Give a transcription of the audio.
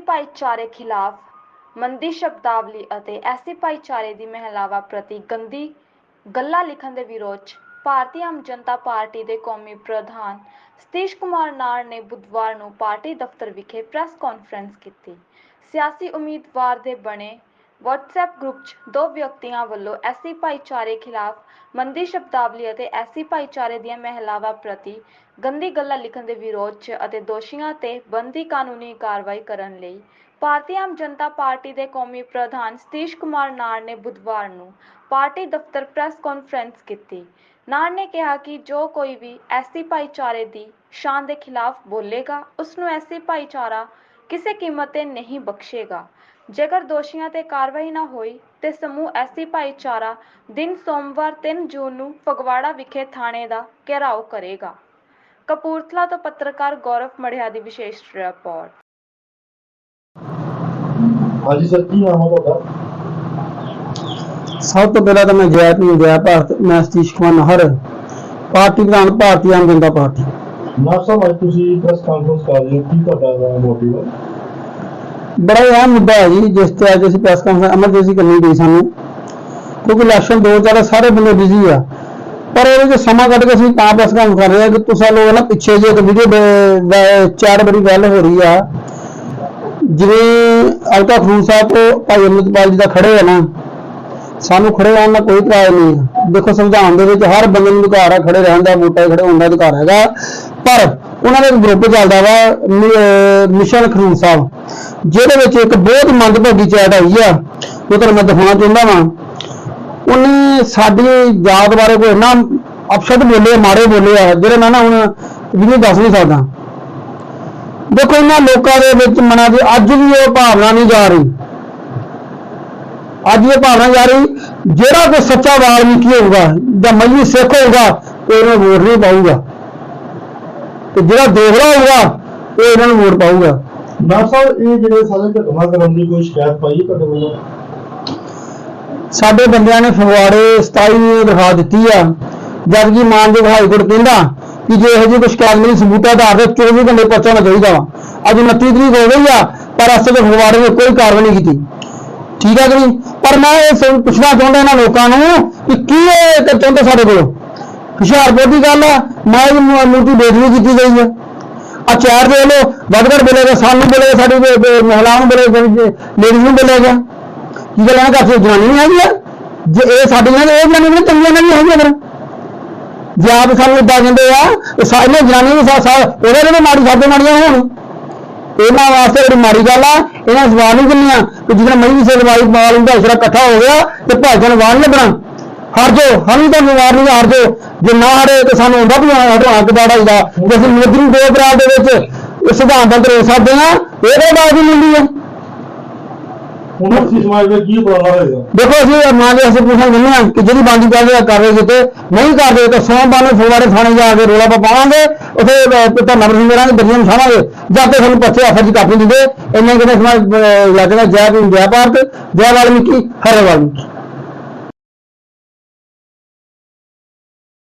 ਭਾਈਚਾਰੇ ਖਿਲਾਫ ਮੰਦੀ ਸ਼ਬਦਾਵਲੀ ਅਤੇ ਐਸੀ ਭਾਈਚਾਰੇ ਦੀ ਮਹਿਲਾਵਾਂ ਪ੍ਰਤੀ ਗੰਦੀ ਗੱਲਾਂ ਲਿਖਣ ਦੇ ਵਿਰੋਧ 'ਚ ਭਾਰਤੀ ਆਮ ਜਨਤਾ ਪਾਰਟੀ ਦੇ ਕੌਮੀ ਪ੍ਰਧਾਨ ਸਤੀਸ਼ ਕੁਮਾਰ ਨਾਰ ਨੇ ਬੁੱਧਵਾਰ ਨੂੰ ਪਾਰਟੀ ਦਫ਼ਤਰ ਵਿਖੇ ਪ੍ਰੈਸ ਕਾਨਫਰੰਸ ਕੀਤੀ। ਸਿਆਸੀ ਉਮੀਦਵਾਰ ਦੇ ਬਣੇ WhatsApp ਗਰੁੱਪ 'ਚ ਦੋ ਵਿਅਕਤੀਆਂ ਵੱਲੋਂ ਐਸੀ ਭਾਈਚਾਰੇ ਖਿਲਾਫ ਮੰਦੀ ਸ਼ਬਦਾਵਲੀ ਅਤੇ ਐਸੀ ਭਾਈਚਾਰੇ ਦੀਆਂ ਮਹਿਲਾਵਾਂ ਪ੍ਰਤੀ ਗੰਦੀ ਗੱਲਾਂ ਲਿਖਣ ਦੇ ਵਿਰੋਧ 'ਚ ਅਤੇ ਦੋਸ਼ੀਆਂ ਤੇ ਬੰਦੀ ਕਾਨੂੰਨੀ ਕਾਰਵਾਈ ਕਰਨ ਲਈ ਭਾਰਤੀ ਆਮ ਜਨਤਾ ਪਾਰਟੀ ਦੇ ਕੌਮੀ ਪ੍ਰਧਾਨ ਸਤੀਸ਼ ਕੁਮਾਰ ਨਾਰ ਨੇ ਬੁੱਧਵਾਰ ਨੂੰ ਪਾਰਟੀ ਦਫ਼ਤਰ ਪ੍ਰੈਸ ਕਾਨਫਰੰਸ ਕੀਤੀ। ਨਾਰ ਨੇ ਕਿਹਾ ਕਿ ਜੋ ਕੋਈ ਵੀ ਐਸੀ ਭਾਈਚਾਰੇ ਦੀ ਸ਼ਾਨ ਦੇ ਖਿਲਾਫ ਬੋਲੇਗਾ ਉਸ ਨੂੰ ਐਸੀ ਭਾਈਚਾਰਾ ਕਿਸੇ ਕੀਮਤ ਤੇ ਨਹੀਂ ਬਖਸ਼ੇਗਾ। ਜੇਕਰ ਦੋਸ਼ੀਆਂ ਤੇ ਕਾਰਵਾਈ ਨਾ ਹੋਈ ਤੇ ਸਮੂਹ ਐਸੀ ਭਾਈਚਾਰਾ ਦਿਨ ਸੋਮਵਾਰ 3 ਜੂਨ ਨੂੰ ਫਗਵਾੜਾ ਵਿਖੇ ਥਾਣੇ ਦਾ ਘੇਰਾਓ ਕਰੇਗਾ। ਕਪੂਰਥਲਾ ਤੋਂ ਪੱਤਰਕਾਰ ਗੌਰਵ ਮੜਿਆ ਦੀ ਵਿਸ਼ੇਸ਼ ਰਿਪੋਰਟ। ਹਾਂਜੀ ਸਰ ਕੀ ਨਾਮ ਹੈ ਤੁਹਾਡਾ? ਸਭ ਤੋਂ ਪਹਿਲਾਂ ਤਾਂ ਮੈਂ ਜੈ ਭੀਮ ਜੈ ਭਾਰਤ ਮੈਂ ਸਤੀਸ਼ ਕੁਮਾਰ ਨਹਰ ਪਾਰਟੀ ਪ੍ਰਧਾਨ ਭਾਰਤੀ ਆਮ ਜਨਤਾ ਪਾਰਟੀ। ਸਾਹਿਬ ਅੱਜ ਤੁਸੀਂ ਪ੍ਰੈਸ ਕਾਨਫਰੰਸ ਕਰ ਰਹੇ ਹੋ। ਕੀ ਤੁਹਾਡਾ ਮੋਟਿਵ ਹੈ ਬੜਾ ਹੀ ਅਹਿਮ ਮੁੱਦਾ ਹੈ ਜੀ, ਜਿਸ ਤੇ ਅੱਜ ਅਸੀਂ ਪ੍ਰੈਸ ਕਾਨਫਰੰਸ ਐਮਰਜੈਂਸੀ ਕਰਨੀ ਪਈ ਸਾਨੂੰ, ਕਿਉਂਕਿ ਇਲੈਕਸ਼ਨ ਦੋ ਚਾਰ ਸਾਰੇ ਬੰਦੇ ਬਿਜ਼ੀ ਆ। ਪਰ ਉਹਦੇ ਵਿੱਚ ਸਮਾਂ ਕੱਢ ਕੇ ਅਸੀਂ ਤਾਂ ਪ੍ਰੈਸ ਕਾਨਫਰੰਸ ਕਰ ਰਹੇ ਹਾਂ ਕਿ ਤੁਸੀਂ ਲੋਕ ਨਾ ਪਿੱਛੇ ਜੇ ਇੱਕ ਵੀਡੀਓ ਚਾਰ ਬੜੀ ਗੱਲ ਹੋ ਰਹੀ ਆ। ਜਿਵੇਂ ਅਲਕਾ ਖੂਨ ਸਾਹਿਬ ਤੋਂ ਭਾਈ ਅਮਰਿਤਪਾਲ ਜੀ ਦਾ ਖੜੇ ਆ ਨਾ, ਸਾਨੂੰ ਖੜੇ ਰਹਿਣ ਦਾ ਕੋਈ ਇਤਰਾਜ਼ ਨਹੀਂ ਦੇਖੋ, ਸੰਵਿਧਾਨ ਦੇ ਵਿੱਚ ਹਰ ਬੰਦੇ ਨੂੰ ਅਧਿਕਾਰ ਹੈ ਖੜੇ ਰਹਿਣ ਦਾ ਵੋਟਾਂ 'ਤੇ ਖੜੇ ਹੋਣ ਦਾ ਅਧਿਕਾਰ ਹੈਗਾ। ਪਰ ਉਹਨਾਂ ਦਾ ਇੱਕ ਗਰੁੱਪ ਚੱਲਦਾ ਵਾ ਮਿਸ਼ਨ ਖਰੂਨ ਸਾਹਿਬ। ਜਿਹਦੇ ਵਿੱਚ ਇੱਕ ਬਹੁਤ ਮੰਦਭਾਗੀ ਚੈਟ ਆਈ ਆ, ਉਹ ਤੁਹਾਨੂੰ ਮੈਂ ਦਿਖਾਉਣਾ ਚਾਹੁੰਦਾ ਵਾਂ। ਉਹਨੇ ਸਾਡੀ ਜਾਤ ਬਾਰੇ ਕੋਈ ਨਾ ਅਪਸ਼ਬਦ ਬੋਲੇ, ਮਾੜੇ ਬੋਲੇ ਆ, ਜਿਹੜੇ ਮੈਂ ਨਾ ਹੁਣ ਵੀਡੀਓ ਦੱਸ ਨਹੀਂ ਸਕਦਾ। ਦੇਖੋ, ਇਹਨਾਂ ਲੋਕਾਂ ਦੇ ਵਿੱਚ ਮਨਾਂ ਦੀ ਅੱਜ ਵੀ ਉਹ ਭਾਵਨਾ ਨਹੀਂ ਜਾ ਰਹੀ। ਅੱਜ ਇਹ ਭਾਵਨਾ ਜਾ ਰਹੀ, ਜਿਹੜਾ ਕੋਈ ਸੱਚਾ ਵਾਲਮੀਕੀ ਹੋਊਗਾ, ਜਾਂ ਮਈਏ ਸਿੱਖ ਹੋਊਗਾ ਉਹਨੂੰ ਵੋਟ ਨਹੀਂ ਪਾਊਗਾ। ਤੇ ਜਿਹੜਾ ਦੋਹਰਾ ਹੋਊਗਾ, ਉਹ ਇਹਨਾਂ ਨੂੰ ਵੋਟ ਪਾਊਗਾ। ਨਾਥ ਸਾਹਿਬ ਇਹ ਜਿਹੜੇ ਸਾਰੇ ਘਟਨਾ ਦੀ ਕੋਈ ਸ਼ਿਕਾਇਤ ਪਾਈ ਹੈ ਤੁਹਾਡੇ ਵੱਲੋਂ? ਸਾਡੇ ਬੰਦਿਆਂ ਨੇ ਫਗਵਾੜੇ 27 ਨੂੰ ਦਿਖਾ ਦਿੱਤੀ ਆ। ਜਦ ਕਿ ਮਾਨਯੋਗ ਹਾਈ ਕੋਰਟ ਕਹਿੰਦਾ ਕਿ ਜੇ ਇਹੋ ਜਿਹੀ ਕੋਈ ਸ਼ਿਕਾਇਤ ਮਿਲੀ ਸਬੂਤਾਂ ਆਧਾਰ ਤੇ 24 ਘੰਟੇ ਪਹੁੰਚਾਉਣਾ ਚਾਹੀਦਾ ਵਾ। ਅੱਜ 29 ਤਰੀਕ ਹੋ ਗਈ ਆ, ਪਰ ਅਸਲ ਵਿੱਚ ਫਗਵਾੜੇ ਨੇ ਕੋਈ ਕਾਰਵਾਈ ਨਹੀਂ ਕੀਤੀ। ਠੀਕ ਹੈ ਕਿ ਨਹੀਂ? ਪਰ ਮੈਂ ਇਹ ਸਭ ਪੁੱਛਣਾ ਚਾਹੁੰਦਾ ਇਹਨਾਂ ਲੋਕਾਂ ਨੂੰ ਕਿ ਕੀ ਇਹ ਕਰ ਚਾਹੁੰਦੇ ਸਾਡੇ ਕੋਲੋਂ? ਹੁਸ਼ਿਆਰਪੁਰ ਦੀ ਗੱਲ ਆ, ਮੈਂ ਵੀ ਮੂਰਤੀ ਬੇਦਬੀ ਕੀਤੀ ਗਈ ਹੈ ਆ ਚਾਰ ਦੇ ਲੋ ਵਡਗੜ ਬੋਲੇਗਾ ਸਾਨੂੰ ਬੋਲੇਗਾ ਸਾਡੀ ਬ- ਬ- ਮਹਿਲਾਵਾਂ ਨੂੰ ਬੋਲੇਗਾ ਲੇਡੀਜ਼ ਨੂੰ ਬੋਲੇਗਾ ਕੀ ਗੱਲ ਇਹਨਾਂ ਘਰ ਚ ਜਵਾਨੀ ਨਹੀਂ ਹੈਗੀ ਆ? ਜੇ ਇਹ ਸਾਡੀਆਂ ਨਾਲ ਇਹ ਜਨਾਨੀ ਨਹੀਂ ਚੰਗੀਆਂ ਨਹੀਂ ਹੈਗੀਆਂ ਫਿਰ। ਜੇ ਆਪ ਸਾਨੂੰ ਇਦਾਂ ਕਹਿੰਦੇ ਆ, ਤੇ ਸਾਰੇ ਜਨਾਨੀ ਵੀ ਸਾ ਉਹਦੇ ਨਾਲ ਮਾੜੀ ਸਾਡੇ ਮਾੜੀਆਂ ਹੋਣ। ਇਹਨਾਂ ਵਾਸਤੇ ਜਿਹੜੀ ਮਾੜੀ ਗੱਲ ਆ, ਇਹਨਾਂ ਸਵਾਲ ਨਹੀਂ ਕਰਨੀਆਂ ਕਿ ਜਿਹੜਾ ਮਈ ਸੇ ਦਵਾਈ ਮਾਲ ਹੁੰਦਾ ਇਸਰਾ ਇਕੱਠਾ ਹੋ ਗਿਆ, ਤੇ ਭਾਜਨ ਵਾਰ ਲੱਗਣਾ ਹਰ ਜੋ ਹਮ ਤਾਂ ਵਾਰ ਨਹੀਂ ਹਰ ਜੋ ਜੇ ਨਾ ਹਰੇ ਤੇ ਸਾਨੂੰ ਹੁੰਦਾ ਵੀ ਹਟਵਾ ਕਿਦਾੜਾ ਹੁੰਦਾ ਜੇ ਅਸੀਂ ਮੋਦੀ ਨੂੰ ਦੋ ਬਰਾਲ ਦੇ ਵਿੱਚ ਇਸ ਸਿਧਾਂਤ ਅੰਦਰ ਹੋ ਸਕਦੇ ਆ ਇਹਦੇ ਬਾਅਦ ਹੀ ਮਿਲਦੀ ਹੈ। ਹੁਣ ਅਸੀਂ ਸਮਾਜ ਦਾ ਕੀ ਬਦਲਾਅ ਹੋਏਗਾ? ਦੇਖੋ ਅਸੀਂ ਮਾਂ ਦੇ ਅਸੀਂ ਪੁੱਛਣ ਦਿੰਦੇ ਹਾਂ ਕਿ ਜਿਹੜੀ ਬੰਦੀ ਕਰਦੇ ਕਰ ਰਹੇ ਕਿਤੇ ਨਹੀਂ ਕਰਦੇ ਤਾਂ ਸੋਮਵਾਰ ਨੂੰ ਫਗਵਾੜੇ ਥਾਣੇ ਜਾ ਕੇ ਰੋਲਾ ਪਾਵਾਂਗੇ ਉੱਥੇ ਨੰਬਰ ਸਿੰਘ ਕਰਾਂਗੇ ਬੱਚਿਆਂ ਨੂੰ ਸਾਵਾਂਗੇ ਜਦ ਤੱਕ ਸਾਨੂੰ ਪੱਛੇ ਆਫਰ ਦੀ ਕਾਪੀ ਦਿੰਦੇ ਇੰਨੇ ਕਿਤੇ ਸਮਾਜ ਲੱਗਦਾ ਜੈ ਭੀਮ ਜੈ ਭਾਰਤ ਜੈ ਵਾਲਮੀਕੀ ਹਰੇ ਵਾਲਮੀਕੀ